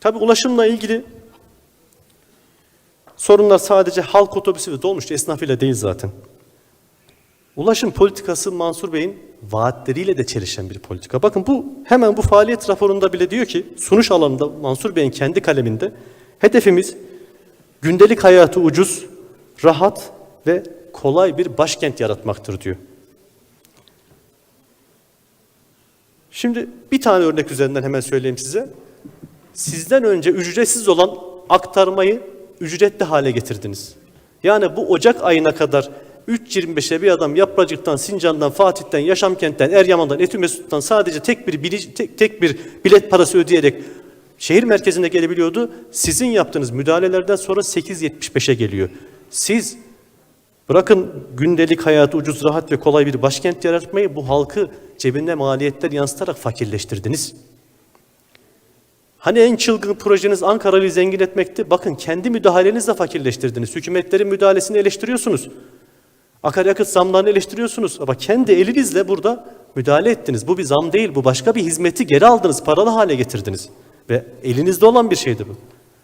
Tabii ulaşımla ilgili sorunlar sadece halk otobüsü ve dolmuş esnafıyla değil zaten. Ulaşım politikası Mansur Bey'in vaatleriyle de çelişen bir politika. Bakın bu hemen bu faaliyet raporunda bile diyor ki sunuş alanında Mansur Bey'in kendi kaleminde hedefimiz gündelik hayatı ucuz, rahat ve kolay bir başkent yaratmaktır diyor. Şimdi bir tane örnek üzerinden hemen söyleyeyim size. Sizden önce ücretsiz olan aktarmayı ücretli hale getirdiniz. Yani bu Ocak ayına kadar 3.25'e bir adam Yapracık'tan, Sincan'dan, Fatih'ten, Yaşamkent'ten, Eryaman'dan, Etümesut'tan sadece tek bir bilic- tek, tek bir bilet parası ödeyerek şehir merkezine gelebiliyordu. Sizin yaptığınız müdahalelerden sonra 8.75'e geliyor. Siz Bırakın gündelik hayatı ucuz, rahat ve kolay bir başkent yaratmayı bu halkı cebinde maliyetler yansıtarak fakirleştirdiniz. Hani en çılgın projeniz Ankara'yı zengin etmekti. Bakın kendi müdahalenizle fakirleştirdiniz. Hükümetlerin müdahalesini eleştiriyorsunuz. Akaryakıt zamlarını eleştiriyorsunuz. Ama kendi elinizle burada müdahale ettiniz. Bu bir zam değil, bu başka bir hizmeti geri aldınız, paralı hale getirdiniz. Ve elinizde olan bir şeydi bu.